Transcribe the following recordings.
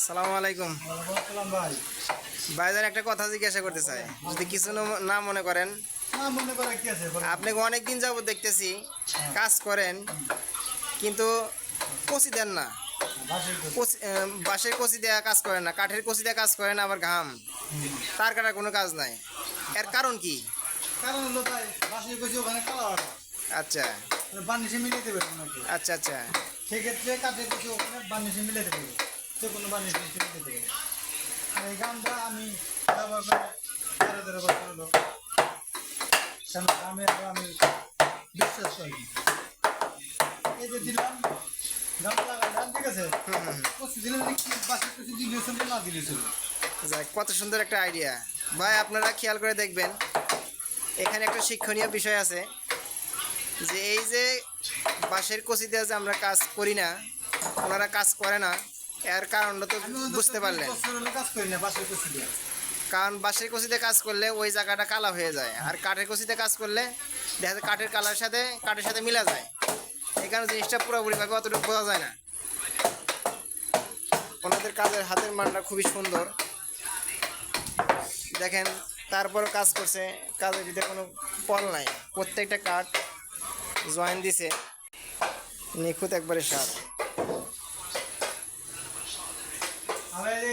সালামু আলাইকুম। ভাই ভাইজান একটা কথা জিজ্ঞাসা করতে চাই। যদি কিছু না মনে করেন। আপনাকে অনেক দিন যাবত দেখতেছি কাজ করেন কিন্তু দেন না। বাঁশের দেওয়া কাজ করেন না কাঠের কচি দেওয়া কাজ করেন আবার ঘাম। তার কাটার কোনো কাজ নাই। এর কারণ কি? কারণ হলো ভাই বাসের কষি ওখানে কালা আচ্ছা। বানিশে মিলে দেবে আচ্ছা আচ্ছা। সেক্ষেত্রে কাঠের কষি ওখানে বানিশে মিলে দেবে যে কোনো দেবে। এই আমি ব্যবহার করে তেরো তেরো বছর হলো আমি বিশ্বাস করি এই যে দিলাম লাগালাম ঠিক আছে? দিলে না কত সুন্দর একটা আইডিয়া ভাই আপনারা খেয়াল করে দেখবেন এখানে একটা শিক্ষণীয় বিষয় আছে যে এই যে বাঁশের কচি দিয়ে যে আমরা কাজ করি না ওনারা কাজ করে না এর কারণটা তো বুঝতে পারলেন। কারণ বাঁশের কচিতে কাজ করলে ওই জায়গাটা কালা হয়ে যায় আর কাঠের কচিতে কাজ করলে দেখা যায় কাঠের কালার সাথে কাঠের সাথে মিলা যায়। এই কারণে জিনিসটা পুরোপুরিভাবে অতটুকু বোঝা যায় না। ওনাদের কাজের হাতের মানটা খুবই সুন্দর। দেখেন তারপরও কাজ করছে কাজের ভিতরে কোনো পল নাই। প্রত্যেকটা কাঠ জয়েন দিছে। নিখুঁত একবারে সার আমার এই গোবিন্দ আপনি তো কিরাম দিতে চাই দিলেন না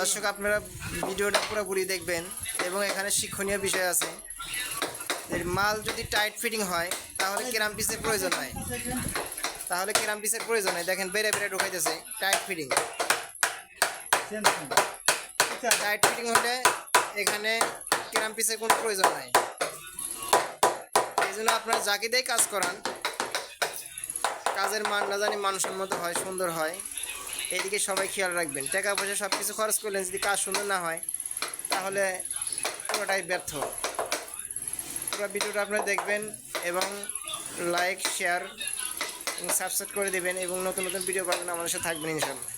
দর্শক আপনারা ভিডিওটা পুরোপুরি দেখবেন এবং এখানে শিক্ষণীয় বিষয় আছে। এর মাল যদি টাইট ফিটিং হয় তাহলে কেরাম পিসের প্রয়োজন হয় তাহলে কেরাম পিসের প্রয়োজন নাই। দেখেন বেড়ে বেড়ে ঢুকাইতেছে টাইট ফিটিং টাইট ফিটিং হলে এখানে কেরাম পিসের কোনো প্রয়োজন নাই। এই জন্য আপনারা যাকে দিয়ে কাজ করান কাজের মান না জানি মানুষের মতো হয়, সুন্দর হয়। এদিকে সবাই খেয়াল রাখবেন, টাকা পয়সা সব কিছু খরচ করলেন, যদি কাজ সুন্দর না হয়, তাহলে পুরোটাই ব্যর্থ। পুরো ভিডিওটা আপনারা দেখবেন এবং লাইক শেয়ার এবং সাবস্ক্রাইব করে দেবেন এবং নতুন নতুন ভিডিও পাবেন আমাদের সাথে থাকবেন ইনশাল্লাহ